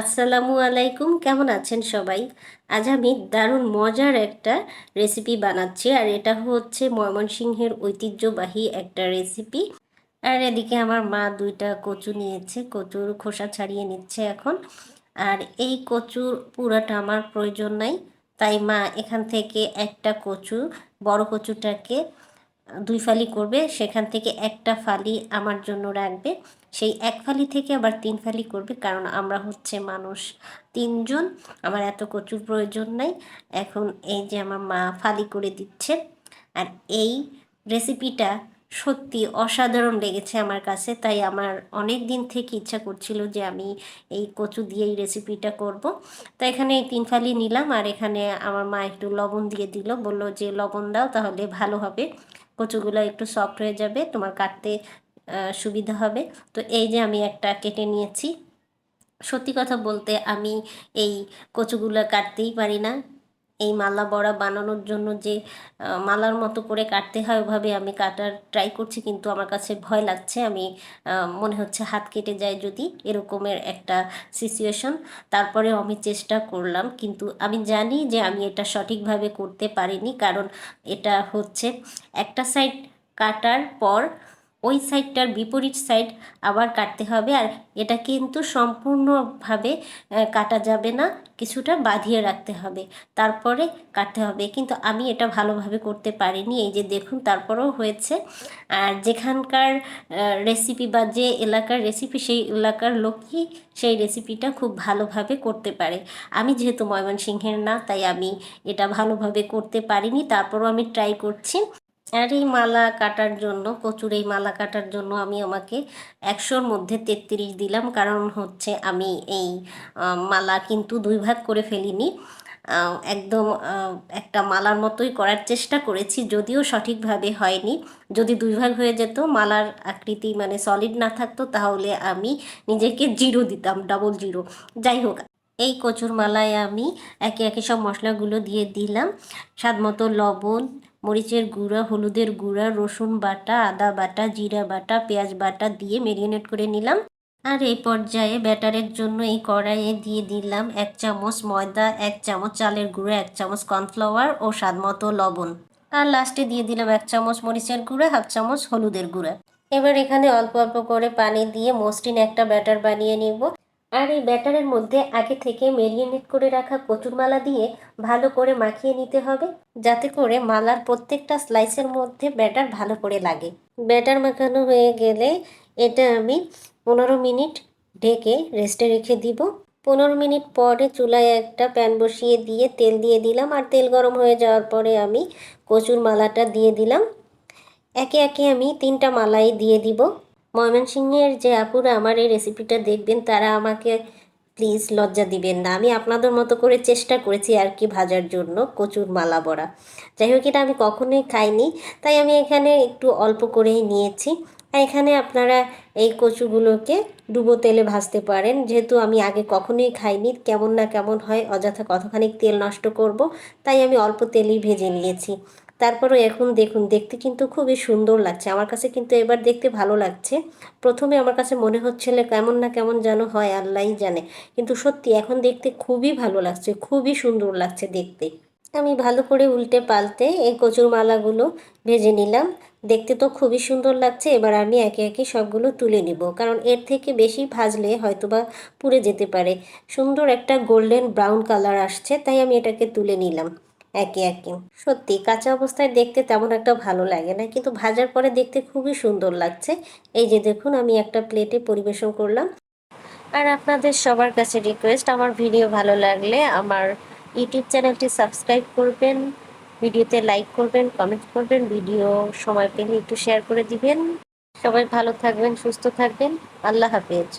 আসসালামু আলাইকুম, কেমন আছেন সবাই? আজ আমি দারুণ মজার একটা রেসিপি বানাচ্ছি, আর এটা হচ্ছে ময়মনসিংহের ঐতিহ্যবাহী একটা রেসিপি আর এদিকে আমার মা দুইটা কচু নিয়েছে, কচুর খোসা ছাড়িয়ে নিচ্ছে এখন। আর এই কচুর পুরাটা আমার প্রয়োজন নাই, তাই মা এখান থেকে একটা কচু, বড় কচুটাকে দুই ফালি করবে, সেখান থেকে একটা ফালি আমার জন্য রাখবে। সেই এক ফালি থেকে আবার তিন ফালি করবে, কারণ আমরা হচ্ছে মানুষ তিনজন, আমার এত কচুর প্রয়োজন নাই। এখন এই যে আমার মা ফালি করে দিচ্ছে, আর এই রেসিপিটা সত্যি অসাধারণ লেগেছে আমার কাছে। তাই আমার অনেক দিন থেকে ইচ্ছা করছিল যে আমি এই কচু দিয়ে এই রেসিপিটা করব। তো এখানে এই তিন ফালি নিলাম, আর এখানে আমার মা একটু লবণ দিয়ে দিল, বলল যে, লবণ দাও, তাহলে ভালো হবে। কচুগুলো একটু সফট হয়ে যাবে, তোমার কাটতে সুবিধা হবে। তো এই যে আমি একটা কেটে নিয়েছি। সত্যি কথা বলতে আমি এই কচুগুলো কাটতেই পারি না। এই মালা বড়া বানানোর জন্য যে মালার মতো করে কাটতে হয়, ওভাবে আমি কাটার ট্রাই করছি, কিন্তু আমার কাছে ভয় লাগছে। আমি মনে হচ্ছে হাত কেটে যায় যদি এরকমের একটা সিচুয়েশন তারপরে আমি চেষ্টা করলাম, কিন্তু আমি জানি যে আমি এটা সঠিকভাবে করতে পারিনি, কারণ এটা হচ্ছে একটা সাইড কাটার পর ওই সাইডটার বিপরীত সাইড আবার কাটতে হবে। আর এটা কিন্তু সম্পূর্ণভাবে কাটা যাবে না, কিছুটা বাঁধিয়ে রাখতে হবে। তারপরে কাটতে হবে। কিন্তু আমি এটা ভালোভাবে করতে পারিনি। এই যে দেখুন, তারপরেও হয়েছে। আর যেখানকার রেসিপি বা যে এলাকার রেসিপি সেই এলাকার লোকই সেই রেসিপিটা খুব ভালোভাবে করতে পারে। আমি যেহেতু ময়মনসিংহের না, তাই আমি এটা ভালোভাবে করতে পারিনি। তারপরও আমি ট্রাই করছি। আর এই মালা কাটার জন্য, কচুর এই মালা কাটার জন্য আমি আমাকে একশোর মধ্যে তেত্রিশ দিলাম। কারণ হচ্ছে আমি এই মালা কিন্তু দুই ভাগ করে ফেলিনি। একদম একটা মালার মতোই করার চেষ্টা করেছি, যদিও সঠিকভাবে হয়নি। যদি দুই ভাগ হয়ে যেত, মালার আকৃতি মানে সলিড না থাকতো, তাহলে আমি নিজেকে জিরো দিতাম ডাবল জিরো। যাই হোক, এই কচুর মালায় আমি একে একে সব মশলাগুলো দিয়ে দিলাম। স্বাদ মতো লবণ মরিচের গুঁড়া, হলুদের গুঁড়া, রসুন বাটা, আদা বাটা, জিরা বাটা, পেঁয়াজ বাটা দিয়ে মেরিনেট করে নিলাম। আর এই পর্যায়ে ব্যাটারের জন্য এই কড়াইয়ে দিয়ে দিলাম এক চামচ ময়দা, এক চামচ চালের গুঁড়া, এক চামচ কর্নফ্লাওয়ার ও স্বাদ মতো লবণ। আর লাস্টে দিয়ে দিলাম এক চামচ মরিচের গুঁড়া, হাফ চামচ হলুদের গুঁড়া। এবার এখানে অল্প অল্প করে পানি দিয়ে মসৃণ একটা ব্যাটার বানিয়ে নিব। আর এই ব্যাটারের মধ্যে আগে থেকে মেরিনেট করে রাখা কচুর মালা দিয়ে ভালো করে মাখিয়ে নিতে হবে, যাতে করে মালার প্রত্যেকটা স্লাইসের মধ্যে ব্যাটার ভালো করে লাগে। ব্যাটার মাখানো হয়ে গেলে এটা আমি পনেরো মিনিট ঢেকে রেস্টে রেখে দিব। পনেরো মিনিট পরে চুলায় একটা প্যান বসিয়ে দিয়ে তেল দিয়ে দিলাম, আর তেল গরম হয়ে যাওয়ার পরে আমি কচুর মালাটা দিয়ে দিলাম। একে একে আমি তিনটা মালাই দিয়ে দিব। ময়মনসিংহের যে আপুরা আমার এই রেসিপিটা দেখবেন, তারা আমাকে প্লিজ লজ্জা দিবেন না। আমি আপনাদের মতো করে চেষ্টা করেছি আর কি ভাজার জন্য, কচুর মালা বড়া। যাই হোক, এটা আমি কখনোই খাইনি, তাই আমি এখানে একটু অল্প করেই নিয়েছি। এখানে আপনারা এই কচুগুলোকে ডুবো তেলে ভাজতে পারেন। যেহেতু আমি আগে কখনোই খাইনি, কেমন না কেমন হয়, অযথা কতখানি তেল নষ্ট করব, তাই আমি অল্প তেলেই ভেজে নিয়েছি। তারপরও এখন দেখুন, দেখতে কিন্তু খুবই সুন্দর লাগছে। আমার কাছে কিন্তু এবার দেখতে ভালো লাগছে। প্রথমে আমার কাছে মনে হচ্ছিল কেমন না কেমন যেন হয়, আল্লাহই জানে। কিন্তু সত্যি এখন দেখতে খুবই ভালো লাগছে, খুবই সুন্দর লাগছে দেখতে। আমি ভালো করে উল্টে পাল্টে এই কচুর মালাগুলো ভেজে নিলাম। দেখতে তো খুবই সুন্দর লাগছে, এবার আমি একে একে সবগুলো তুলে নিব। কারণ এর থেকে বেশি ভাজলে হয়তোবা পুড়ে যেতে পারে। সুন্দর একটা গোল্ডেন ব্রাউন কালার আসছে, তাই আমি এটাকে তুলে নিলাম। একে একে সত্যি, কাঁচা অবস্থায় দেখতে তেমন একটা ভালো লাগে না, কিন্তু ভাজার পরে দেখতে খুবই সুন্দর লাগছে। এই যে দেখুন, আমি একটা প্লেটে পরিবেশন করলাম। আর আপনাদের সবার কাছে রিকোয়েস্ট আমার ভিডিও ভালো লাগলে আমার ইউটিউব চ্যানেলটি সাবস্ক্রাইব করবেন ভিডিওতে লাইক করবেন কমেন্ট করবেন ভিডিও সময় পেলে একটু শেয়ার করে দিবেন। সবাই ভালো থাকবেন, সুস্থ থাকবেন। আল্লাহ হাফেজ।